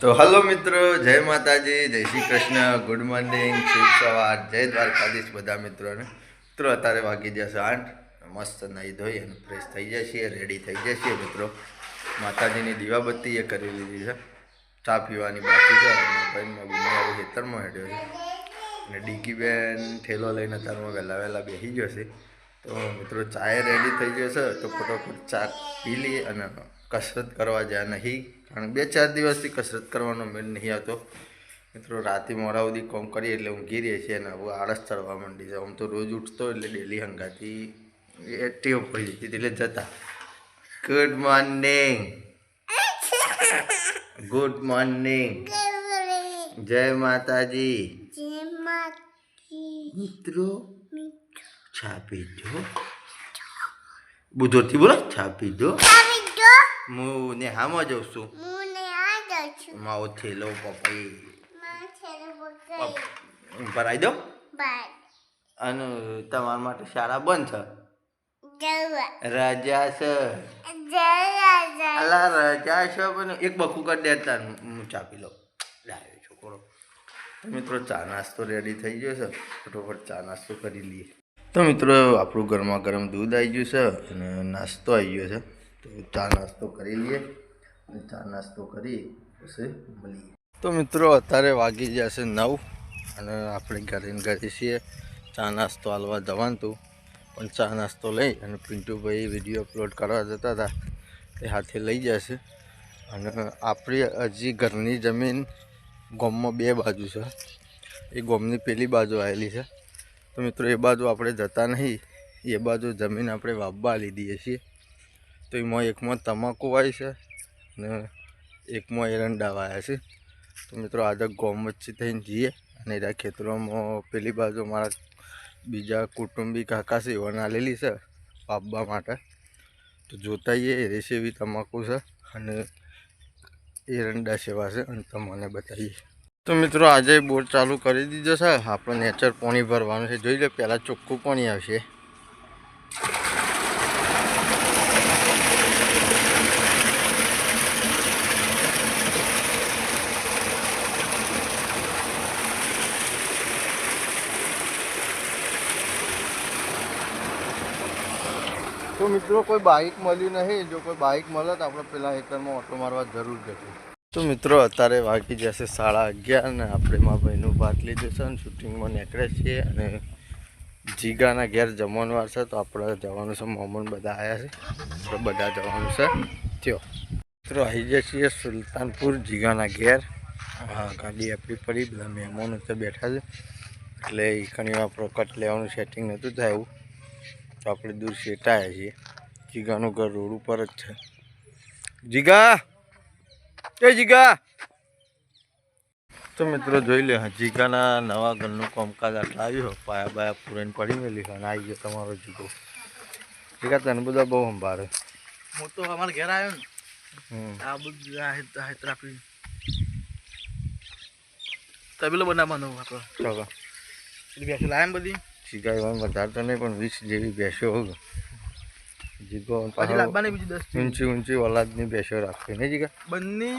તો હલો મિત્રો, જય માતાજી, જય શ્રી કૃષ્ણ ગુડ મોર્નિંગ શુભ સવાર, જય દ્વારકાધીશ બધા મિત્રોને. મિત્રો, અત્યારે વાગી જશે આઠ. મસ્ત નહીં ધોઈ અને ફ્રેશ થઈ જશે રેડી થઈ જશે મિત્રો. માતાજીની દીવાબત્તી એ કરી લીધી છે. ચા પીવાની બાકી છે ભાઈમાં બુનિયાઓ ખેતરમાં હેઠ્યો છે. અને ડીકી બેન ઠેલો લઈને અત્યારમાં વહેલા વહેલા બેસી ગયો છે. તો મિત્રો, ચાય રેડી થઈ જશે તો ફટોફટ ચા પી લઈએ અને કસરત કરવા જ્યાં નહીં. કારણ બે ચાર દિવસથી કસરત કરવાનો મેળ નહીં આવતો. મિત્રો રાતે મોડા સુધી કોમ કરીએ એટલે ઊંઘી રહીએ છીએ અને હવે આળસ ચડવા માંડી છે. આમ તો રોજ ઉઠતો એટલે ડેલી હંગાતી ટેવ પડી જતી એટલે જતા. ગુડ મોર્નિંગ ગુડ મોર્નિંગ જય માતાજી. મિત્રો ચા પીજો બુધોરથી બોલો છાપી દો હું ને હામાં જઉં છું. માવો થેલો પપઈ ભરાઈ દો? અને તમારા માટે શાળા બંધ છે? રજા છે. અલા રજા છે પણ એક બકુ કરી દેતા હું ચાપી લો લઉં. લાવ્યો છોકરો. મિત્રો ચા નાસ્તો રેડી થઈ ગયો છે. ફટોફટ ચા નાસ્તો કરી લઈએ. તો મિત્રો આપણું ગરમા ગરમ દૂધ આવી ગયું છે અને નાસ્તો આવી ગયો છે. તો ચા નાસ્તો કરી લઈએ. ચા નાસ્તો કરી પછી મળીએ. તો મિત્રો, અત્યારે વાગી જશે નવ અને આપણે ઘરે ઘરે છીએ. ચા નાસ્તો હાલવા જવાનું. હતું પણ ચા નાસ્તો લઈ અને પિન્ટુભાઈ વીડિયો અપલોડ કરવા જતા હતા. એ હાથે લઈ જશે અને આપણી હજી ઘરની જમીન ગોમમાં બે બાજુ છે. એ ગોમની પેલી બાજુ આવેલી છે. તો મિત્રો, એ બાજુ આપણે જતા નહીં. એ બાજુ જમીન આપણે વાવવા લીધી છીએ. તો એમાં એકમાં તમાકુ આવી છે અને એકમાં એરંડા વાયા છે. તો મિત્રો આજે ગોમ થઈને જઈએ અને એના ખેતરોમાં પેલી બાજુ મારા બીજા કુટુંબી કાકા છે, એવાના લેલી છે પાપવા માટે. તો જોતાઈએ રેસેવી તમાકુ છે અને એરંડા સેવા છે અને તમને બતાવીએ. તો મિત્રો, આજે બોર ચાલુ કરી દીધો છે. આપણે નેચર પાણી ભરવાનું છે. જોઈ લે, પહેલાં ચોખ્ખું પાણી આવશે તો મિત્રો, કોઈ બાઇક મળ્યું નહીં. જો કોઈ બાઇક મળે તો આપણે પેલા હેકરમાં ઓટો મારવા જરૂર જશું તો મિત્રો, અત્યારે વાગી જશે સાડા અગિયાર ને આપણે મારા ભાઈનું ભાત લીધું છે અને શૂટિંગમાં નીકળે છીએ અને જીગાના ઘેર જમવાનું વાર છે, તો આપણે જવાનું છે, મોમન બધા આવ્યા છે. તો બધા જવાનું છે. થયો મિત્રો આવી જાય છીએ સુલતાનપુર જીગાના ઘેર. હા, ગાડી આપણી પડી. બધા મહેમાનો તો બેઠા છે. એટલે ઘણી આપણો કટ લેવાનું સેટિંગ નહોતું થાય તો આપણે દૂર શેટાયા છીએ. જીગાનું ઘર રોડ ઉપર જ છે. જીગા! એ જીગા! તો મિત્રો જોઈ લે હા જીગાના નવા ઘરનું કામકાજ આટલા આવ્યું. પાયા બાયા પૂરેને પડી મેલી અને આવી ગયો તમારો જીગો. જીગા તને બધા બહુ સંભાળે. હું તો અમારા ઘેર આવ્યો ને. આ બધું આપી તબેલો બનાવવાનો હતો. બેસી લાયા બધી. એવા વધારે તો નહીં પણ વીસ જેવી બેસો જીગો લાવવાની બીજી દસ ઊંચી ઊંચી ઓલાદની બેસો રાખવી નહીં જીગા? બંને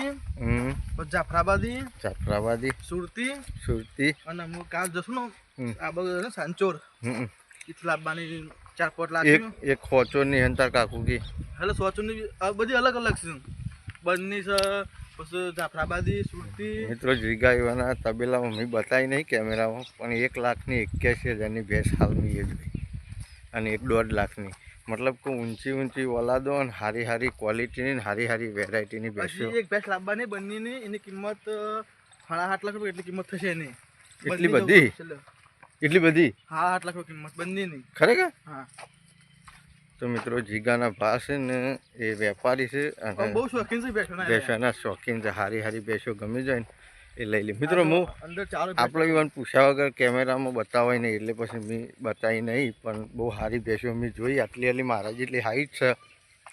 જાફરાબાદી જાફરાબાદી સુરતી સુરતી. અને હું કાલ જશું ને આ બધું સાંચોર. ઈથી લાવવાની ચાર પાંચ એક લાખ એક ખોચોની હંતાર કાકુ કી એટલે સોચોની ની બધી અલગ અલગ છે. બંને છે પછી જાફરાબાદી સુરતી. મિત્રો જીગા એવાના તબેલામાં મેં બતાવી નહીં કેમેરામાં પણ એક લાખની એક્યાસી હજારની ભેંસ હાલની એ જોઈ. અને એક દોઢ લાખની. મતલબ કે ઊંચી ઊંચી ઓલાદો અને હારી હારી ક્વોલિટીની ને હારી હારી વેરાયટીની ભેંસો. એક ભેંસ લાવવાની બંનેની. એની કિંમત સાડા આઠ લાખ રૂપિયા એટલી કિંમત થશે એની. એટલી બધી? એટલી બધી? હા આઠ લાખ રૂપિયા કિંમત. બંનેની. ખરેખર? હા. તો મિત્રો જીગાના ભા છે ને એ વેપારી છે અને બહુ શોખીન છે બેસવાના શોખીન છે હારી હારી બેસો ગમી જાય ને એ લઈ લે. મિત્રો હું આપણે ઇવન પૂછ્યા વગર કેમેરામાં બતાવાય નહીં એટલે પછી મેં બતાવી નહીં પણ બહુ સારી ભેંસો મેં જોઈ આટલી આટલી મારા જેટલી હાઈટ છે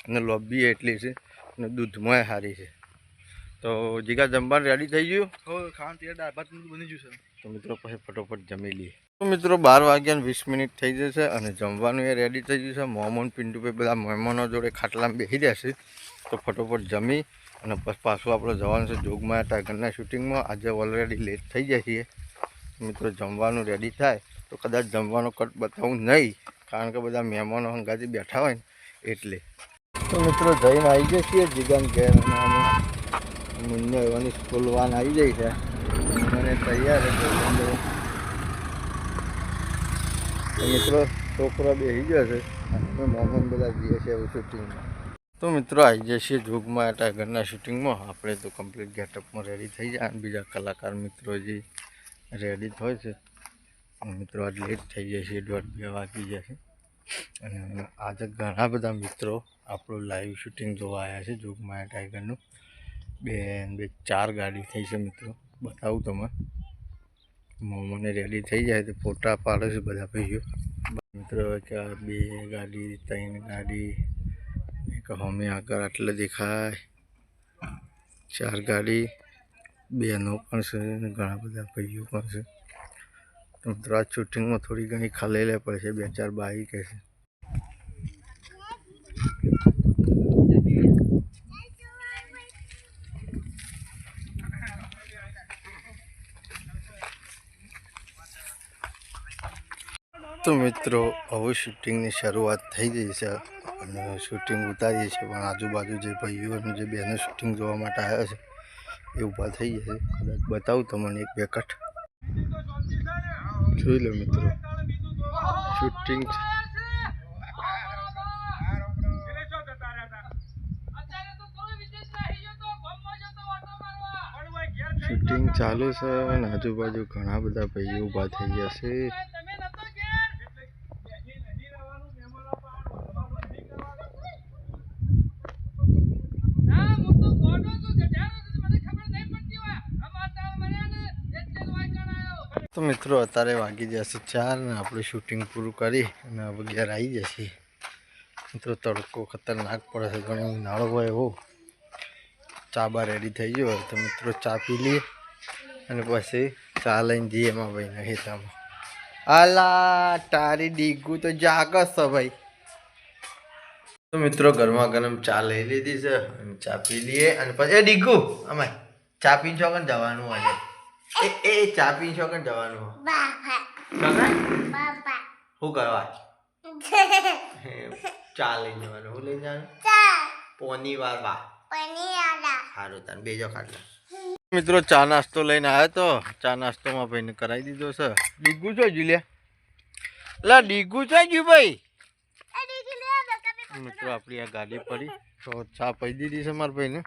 અને લોબી એટલી છે અને દૂધમાંય સારી છે. તો જીગા જમવાનું રેડી થઈ ગયું? ખાવાનું તૈયાર દાળ ભાત બની ગયું છે. તો મિત્રો પછી ફટોફટ જમી લઈએ. મિત્રો બાર વાગ્યા વીસ મિનિટ થઈ જશે અને જમવાનું એ રેડી થઈ ગયું છે. મોહમ્મદ પિન્ટુભાઈ બધા મહેમાનો જોડે ખાટલામાં બેસી જશે તો ફટોફટ જમી અને પછી પાછું આપણે જવાનું છે જોગમાયા ટાઈગરના શૂટિંગમાં. આજે ઓલરેડી લેટ થઈ જાય છીએ મિત્રો જમવાનું રેડી થાય. તો કદાચ જમવાનો કટ બતાવું નહીં, કારણ કે બધા મહેમાનો હંગાથી બેઠા હોય ને એટલે. તો મિત્રો જઈને આવી જઈએ છીએ જીગન ઘેર મુન્ને એવાની સ્કૂલ વાન આવી જાય છે. મને તૈયાર મિત્રો, છોકરો બેસી ગયો છે. અમે મોહન બધા જઈએ છીએ એવું શૂટિંગમાં તો મિત્રો આવી છીએ જોગમાં ટાઈગરના શૂટિંગમાં આપણે તો કમ્પ્લીટ ગેટઅપમાં રેડી થઈ જાય અને બીજા કલાકાર મિત્રો જે રેડી થાય છે. મિત્રો, આજ લેટ થઈ જાય છે દોઢ બે વાગી જશે અને આજે ઘણા બધા મિત્રો આપણું લાઈવ શૂટિંગ જોવા આવ્યા છે જોગમાયા ટાઈગરનું બે બે, ચાર ગાડી થઈ છે મિત્રો. બતાવું તમે મોમને રેડી થઈ જાય તો ફોટા પાડે છે બધા ભાઈઓ. મિત્રો કે બે ગાડી, ત્રણ ગાડી, એક હોમી આગળ આટલે દેખાય. ચાર ગાડી બેનો પણ છે ઘણા બધા ભાઈઓ પણ છે. મિત્રો, આ શૂટિંગમાં થોડી ઘણી ખલેલે પડશે બે ચાર બાઈક છે તો મિત્રો, હવે શૂટિંગની શરૂઆત થઈ ગઈ છે અને શૂટિંગ ઉતારીએ છીએ, પણ આજુબાજુ જે ભાઈઓ અને જે બહેનો શૂટિંગ જોવા માટે આવ્યા છે, એ ઊભા થઈ જશે કદાચ બતાવું તમને એક બે કટ જોઈ લો મિત્રો શૂટિંગ શૂટિંગ ચાલુ છે અને આજુબાજુ ઘણા બધા ભાઈઓ ઊભા થઈ ગયા છે. તો મિત્રો, અત્યારે વાગી જશે ચાર ને આપણે શૂટિંગ પૂરું કરી અને હવે ઘેર આવી જશે. મિત્રો, તડકો ખતરનાક પડે છે, ઘણો ઉનાળો હોય એવો. ચા બા રેડી થઈ ગયો તો મિત્રો ચા પી લઈએ અને પછી ચા લઈને જઈએ એમાં ભાઈને હેતામાં. આલા, તારી ડીગું તો જાગસ ભાઈ. તો મિત્રો, ગરમા ગરમ ચા લઈ લીધી છે અને ચા પી લઈએ અને પછી, એ ડીગુ અમે ચા પીને જવાનું આજે. એ એ ચા પીને છો કે જવાનું? છોકરા શું કરવા? ચા લઈ જવાનું. હું લઈ જવાનું? પોની વાર બા સારું તને. બેજો ખાટલા મિત્રો ચા નાસ્તો લઈને આવ્યો તો ચા નાસ્તોમાં ભાઈને કરાવી દીધો છે. ડીગુ છો જુલિયા? લા ડીગુ છો જુ ભાઈ? મિત્રો આપણી આ ગાડી પડી. તો ચા પી દીધી છે મારા ભાઈને.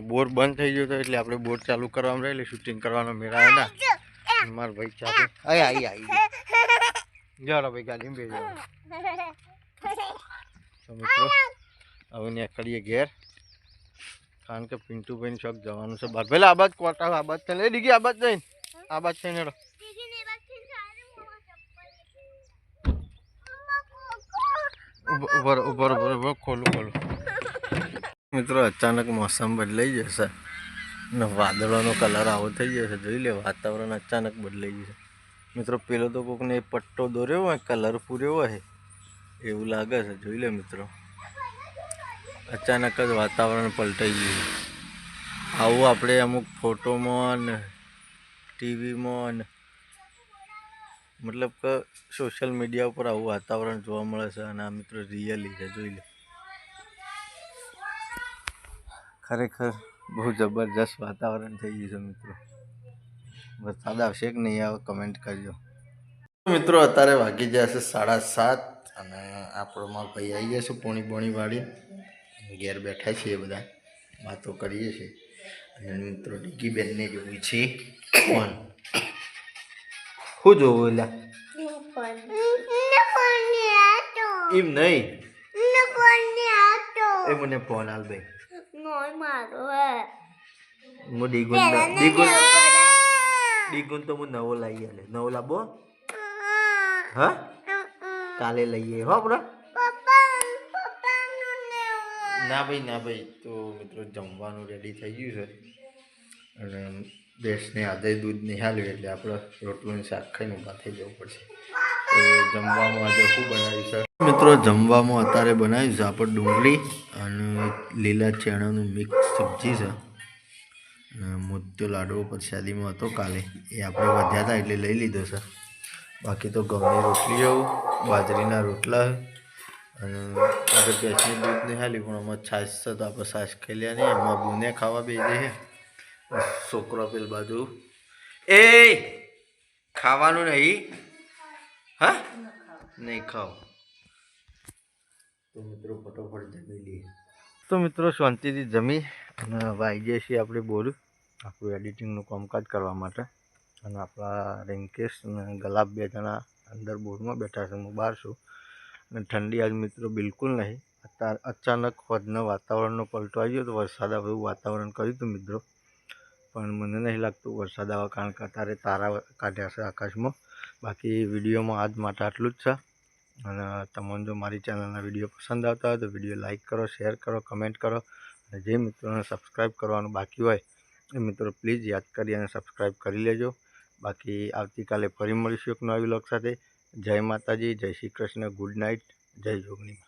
બોર બંધ થઈ ગયો હતો એટલે આપણે બોર ચાલુ કરવામાં રહેલી શૂટિંગ કરવાનો મેળા ના. મારા ભાઈ ચા અહીં આવી આવી જાઓ ભાઈ ગાડીમાં બે તો મિત્રો હવે નીકળીએ ઘેર. કારણ કે પિન્ટુભાઈ શોખ જવાનું છે બાર પેલા આબાદ કોટા આબાદ થઈને એ ડીગી આબાદ જઈને. આબાદ થઈને હેડો. ઉભો- ઊભો રહો, ઊભો ઊભો રહો, ઊભો રહો, ખોલું ખોલું. મિત્રો, અચાનક મોસમ બદલાઈ જશે અને વાદળોનો કલર આવો થઈ જશે. જોઈ લે, વાતાવરણ અચાનક બદલાઈ જશે. મિત્રો, પેલો તો કોકને એ પટ્ટો દોર્યો હોય કલર પૂર્યો હોય, એવું લાગે છે. જોઈ લે મિત્રો, અચાનક જ વાતાવરણ પલટાઈ ગયું આવું આપણે અમુક ફોટોમાં ને ટીવીમાં ને મતલબ કે સોશિયલ મીડિયા ઉપર આવું વાતાવરણ જોવા મળે છે અને આ મિત્રો રિયલી છે. જોઈ લે. ખરેખર બહુ જબરજસ્ત વાતાવરણ થઈ ગયું છે મિત્રો. વરસાદ આવશે કે નહીં આવે કમેન્ટ કરજો. મિત્રો અત્યારે વાગી ગયા છે સાડા સાત અને આપણોમાં ભાઈ આવી ગયા છે પોણી પોણી વાળી. ઘેર બેઠા છીએ બધા વાતો કરીએ છીએ. અને મિત્રો ડીગી બેનને જોવી છે ફોન. શું જોવું એટલે એમ નહીં? એ મને ફોન હાલ ભાઈ. હું. ડીગુન ડીગુન ડીગુન તો હું નવો લાવી આલે. નવો લાવો હા. કાલે લઈએ. હો આપણે ના ભાઈ ના ભાઈ. તો મિત્રો જમવાનું રેડી થઈ ગયું છે. અને દેશને આદે દૂધ નિહાલ્યું એટલે આપણે રોટલું શાક ખાઈને ઊભા થઈ જવું પડશે. જમવામાં આજે શું બનાવ્યું મિત્રો, જમવામાં અત્યારે બનાવ્યું છે આપણે ડુંગળી અને લીલા ચણાનું મિક્સ સબ્જી છે. મોતિયો લાડવો પ્રસાદીમાં હતો કાલે. એ આપણે વધ્યા હતા એટલે લઈ લીધો છે. બાકી તો ઘઉંની રોટલી જવું બાજરીના રોટલા અને આપણે ભેંસની દૂધ નહીં હાલી, પણ અમારે છાશ છે તો આપણે છાશ ખાઈ લે નહીં એમાં બુને ખાવા બે જઈએ છોકરો પેલ બાજુ. એ ખાવાનું નહીં. હા? નહીં ખાવ. તો મિત્રો ફટોફટ જમી લઈએ. તો મિત્રો શાંતિથી જમી અને વાઈ જઈએ છીએ આપણે બોલું. આપણું એડિટિંગનું કામકાજ કરવા માટે. અને આપણા રિંકેશ અને ગલાબ બે જણા અંદર બોરમાં બેઠા છે. હું બહાર છું. અને ઠંડી આજ મિત્રો બિલકુલ નહીં. અત્યારે અચાનક હોજનો વાતાવરણનો પલટો આવી ગયો તો વરસાદ આવે એવું વાતાવરણ કર્યું હતું મિત્રો. પણ મને નહીં લાગતું વરસાદ આવે કારણ કે અત્યારે તારા કાઢ્યા છે આકાશમાં. બાકી વિડીયોમાં આજ માટે આટલું જ છે. અને તમને જો મારી ચેનલના વીડિયો પસંદ આવતા હોય તો વીડિયો લાઇક કરો, શેર કરો, કમેન્ટ કરો. અને જે મિત્રોને સબસ્ક્રાઈબ કરવાનું બાકી હોય, એ મિત્રો પ્લીઝ યાદ કરી અને સબસ્ક્રાઈબ કરી લેજો. બાકી આવતીકાલે ફરી મળીશું એક નવી વ્લોગ સાથે. જય માતાજી, જય શ્રી કૃષ્ણ, ગુડ નાઇટ, જય જોગણી